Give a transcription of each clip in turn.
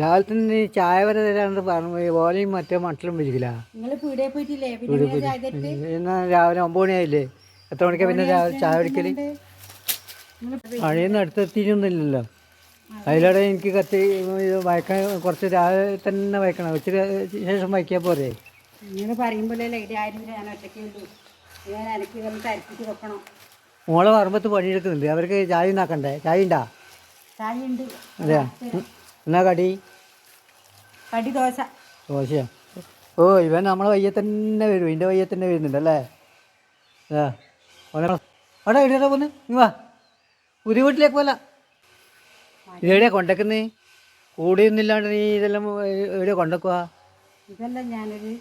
രാവിലെ തന്നെ ഈ ചായ വരെ തരാണ്ട് പറഞ്ഞു ഓലയും മറ്റേ മട്ടലും വിളിക്കില്ല എന്നാ രാവിലെ ഒമ്പത് മണിയായില്ലേ എത്ര മണിക്കാ പിന്നെ രാവിലെ ചായ കുടിക്കൽ? മഴയൊന്നും അടുത്തെത്തിയിട്ടൊന്നുമില്ലല്ലോ. അതിലൂടെ എനിക്ക് കത്തി വായിക്കാൻ കുറച്ച് രാവിലെ തന്നെ വായിക്കണം. ഉച്ചയ്ക്ക് ശേഷം വായിക്കാൻ പോരെ. നിങ്ങൾ മോളെ പറമ്പത്ത് പണിയെടുക്കുന്നുണ്ട്. അവർക്ക് ചായ ഉണ്ടാക്കണ്ടേ? ചായ ഉണ്ടാ? ചായ ഉണ്ട്. അതെയാ? എന്നാ കടി? കടി ദോശ. ദോശയാ? ഓ ഇവൻ നമ്മളെ വയ്യ തന്നെ വരും ഇതിന്റെ വയ്യ തന്നെ വരുന്നുണ്ട് അല്ലേ ഓനെ അവിടെ എവിടെയാ പോന്ന്. നീ വാ. പുതിയ വീട്ടിലേക്ക് പോല. ഇതെവിടെയാ കൊണ്ടക്കുന്നേ? കൂടിയൊന്നുമില്ലാണ്ട് നീ ഇതെല്ലാം എവിടെയാ കൊണ്ടക്കുക ഇതെല്ലാം ഞാനൊരു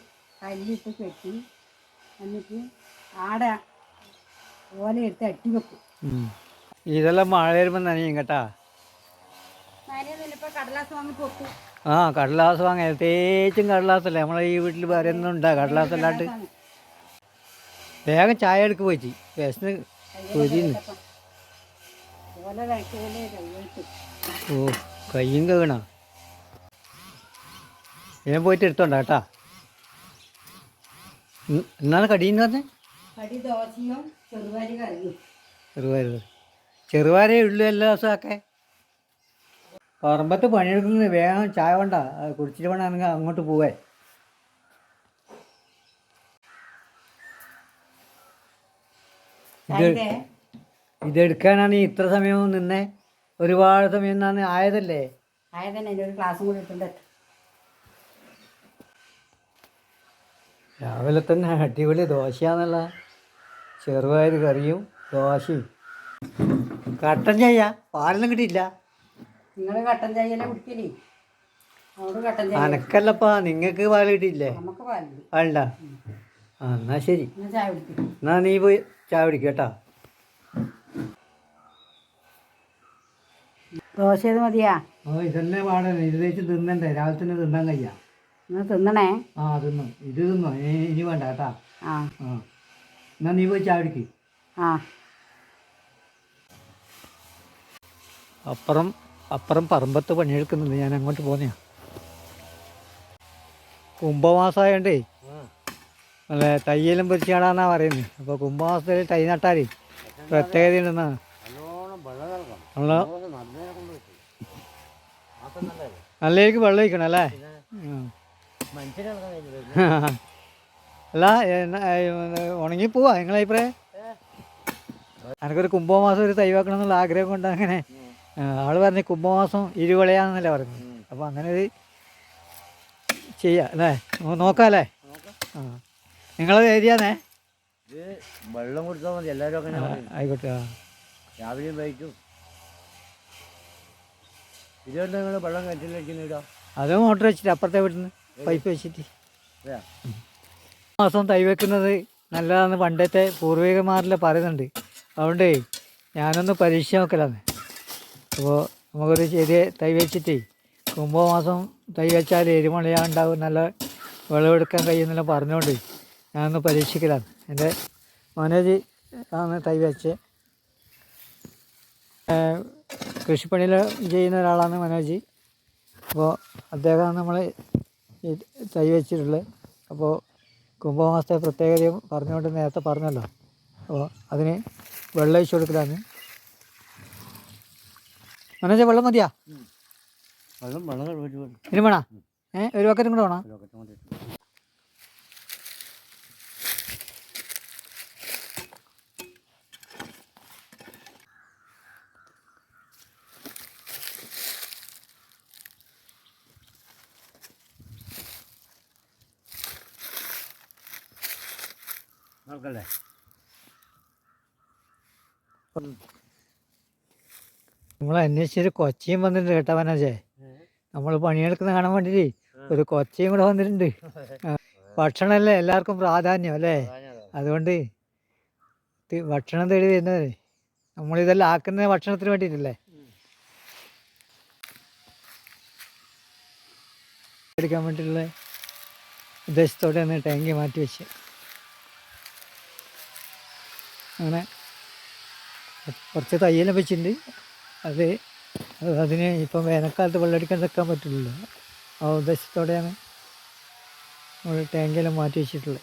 കല്ലിട്ട് കെട്ടി എന്നിട്ട് ആടെ ഓല എടുത്ത് അട്ടി വെക്കും ഇതെല്ലാം മഴ വരുമ്പോൾ നനയും കേട്ടാ. കടലാസ് വാങ്ങി ആ കടലാസ് വാങ്ങാൻ പ്രത്യേകിച്ചും കടലാസല്ലേ. നമ്മളെ ഈ വീട്ടിൽ വേറെ ഒന്നും ഉണ്ടാ. കടലാസ് അല്ലാണ്ട്. വേഗം ചായ എടുക്ക് പോയി വിശന്ന് കൊതിന്ന് ഓ കയ്യും കേണ ഞാൻ പോയിട്ട് എടുത്തോണ്ട കേട്ടാ. എന്നാണ് കടിയെന്ന് പറഞ്ഞേ? കടി ദോശയും ചെറുവാരി ചെറുവാര ചെറുവാരേ ഉള്ളൂ എല്ലാ ദിവസമൊക്കെ പറമ്പത്ത് പണിയെടുക്കുന്നത് വേഗം ചായ വേണ്ട കുടിച്ചിട്ട് വേണം അങ്ങോട്ട് പോവേ ഇത് ഇതെടുക്കാനാണ് ഇത്ര സമയം നിന്നേ. ഒരുപാട് സമയം നിന്നാണ് ആയതല്ലേ? ആയതന്നെ ഒരു ക്ലാസ്സും കൂടി രാവിലെ തന്നെ അടിപൊളി ദോശയാന്നല്ല ചെറുപയർ കറിയും ദോശയും. കട്ടൻ ചെയ്യാ പാലൊന്നും കിട്ടിയില്ല നിങ്ങൾ കട്ടൻ ചായയല്ലേ കുടിക്കലേ? അവിടെ കട്ടൻ ചായ അനക്കല്ലപ്പാ നിങ്ങൾക്ക് പാൽ കിട്ടിയില്ലേ നമുക്ക് പാലില്ല. പാലുണ്ടാ ആ എന്നാ ശരി. എന്നാൽ ചായ കുടിക്കും. എന്നാ നീ പോയി ചായ കുടിക്കുക കേട്ടാ. ദോശ ഇത് മതിയാ? ഓ ഇതന്നെ പാടാണ് ഇത് വെച്ച് തിന്നണ്ടേ. രാവിലെ തന്നെ തിന്നാൻ കഴിയാ നിങ്ങൾ തിന്നണേ? ആ തിന്നു. ഇത് തിന്നു? ഇനി ഇനി വേണ്ട കേട്ടാ. ആ. ആ. എന്നാ നീ പോയി ചായ കുടിക്കും. ആ. അപ്പുറം അപ്പുറം പറമ്പത്ത് പണിയെടുക്കുന്നുണ്ട്. ഞാൻ അങ്ങോട്ട് പോന്നെയാ. കുംഭമാസമായോണ്ടേ അല്ല തയ്യലും പൊരിച്ചാടാന്നാ പറയുന്നത് അപ്പോൾ കുംഭമാസത്തിൽ തൈ നട്ടാലേ പ്രത്യേകത ഉണ്ടെന്നാ നമ്മൾ നല്ലേക്ക് വെള്ളം. ഒഴിക്കണം അല്ലേ. അല്ല ഉണങ്ങിപ്പോവാ ഏ, ഉണങ്ങി പോവാ നിങ്ങളെ അഭിപ്രായം? എനിക്കൊരു കുംഭമാസം ഒരു തൈ വെക്കണം എന്നുള്ള ആഗ്രഹം കൊണ്ട് അങ്ങനെ ആ, ആൾ പറഞ്ഞു കുംഭമാസം ഇരുവിളയാന്നല്ലേ പറഞ്ഞു അപ്പോൾ അങ്ങനെ ഒരു ചെയ്യാം അല്ലേ? നോ- നോക്കാം. ആ. നിങ്ങളത് ഏരിയാന്നേ വെള്ളം കൊടുത്താൽ മതി എല്ലാവരും അങ്ങനെ ആയിക്കോട്ടെ രാവിലെയും വൈകിട്ടും. ഇതുകൊണ്ട് നിങ്ങൾ വെള്ളം കയറ്റിലടിക്കുന്ന ഇടാം? അത് മോട്ടർ വെച്ചിട്ട് അപ്പുറത്തെ വീട്ടിൽ നിന്ന് പൈപ്പ് വെച്ചിട്ട്. മാസം തൈ വെക്കുന്നത് നല്ലതാണെന്ന് പണ്ടത്തെ പൂർവികമാരിലെ പറയുന്നുണ്ട്. അതുകൊണ്ട് ഞാനൊന്ന് പരീക്ഷ നോക്കലാന്ന്. അപ്പോൾ നമുക്കൊരു ചെറിയ തൈ വെച്ചിട്ട് കുംഭമാസം തൈ വെച്ചാൽ എരുമളയാ ഉണ്ടാവും നല്ല വിളവെടുക്കാൻ കഴിയുന്നെല്ലാം പറഞ്ഞുകൊണ്ട് ഞാനൊന്ന് പരീക്ഷിക്കലാണ്. എന്റെ മനോജ് ആണ് തൈ വെച്ച്. കൃഷിപ്പണിയിൽ ചെയ്യുന്ന ഒരാളാണ് മനോജ്. അപ്പോൾ അദ്ദേഹമാണ് നമ്മൾ ഈ തൈ വെച്ചിട്ടുള്ളത്. അപ്പോൾ കുംഭമാസത്തെ പ്രത്യേകതയും പറഞ്ഞുകൊണ്ട് നേരത്തെ പറഞ്ഞല്ലോ. അപ്പോൾ അതിന് വെള്ളം കൊടുക്കലാണ്. മനോജ വെള്ളം മതിയാ? വെള്ളം വെള്ളം. ഇനി വേണോ ഏ ഒരു വക്കറ്റും കൂടെ വേണോ? നടക്കല്ലേ നമ്മൾ അന്വേഷിച്ചൊരു കൊച്ചയും വന്നിട്ടുണ്ട് കേട്ടോ മനോജേ നമ്മൾ പണിയെടുക്കുന്ന കാണാൻ വേണ്ടിയിട്ട് ഒരു കൊച്ചിയും കൂടെ വന്നിട്ടുണ്ട്. ഭക്ഷണമല്ലേ എല്ലാവർക്കും പ്രാധാന്യം അല്ലേ? അതുകൊണ്ട് ഭക്ഷണം തേടി വരുന്നത്. നമ്മളിതെല്ലാം ആക്കുന്ന ഭക്ഷണത്തിന് വേണ്ടിയിട്ടല്ലേ? എടുക്കാൻ വേണ്ടിയിട്ടുള്ള ഉദ്ദേശത്തോടെ ഒന്ന് ടാങ്കി മാറ്റി വെച്ച്. അങ്ങനെ കുറച്ച് തയ്യലും വെച്ചിട്ടുണ്ട്. അത് അത് അതിന് ഇപ്പം വേനൽക്കാലത്ത് വെള്ളമടിക്കാൻ നിൽക്കാൻ പറ്റില്ലല്ലോ. ആ ഉദ്ദേശത്തോടെയാണ് നമ്മൾ ടാങ്കെല്ലാം മാറ്റി വെച്ചിട്ടുള്ളത്.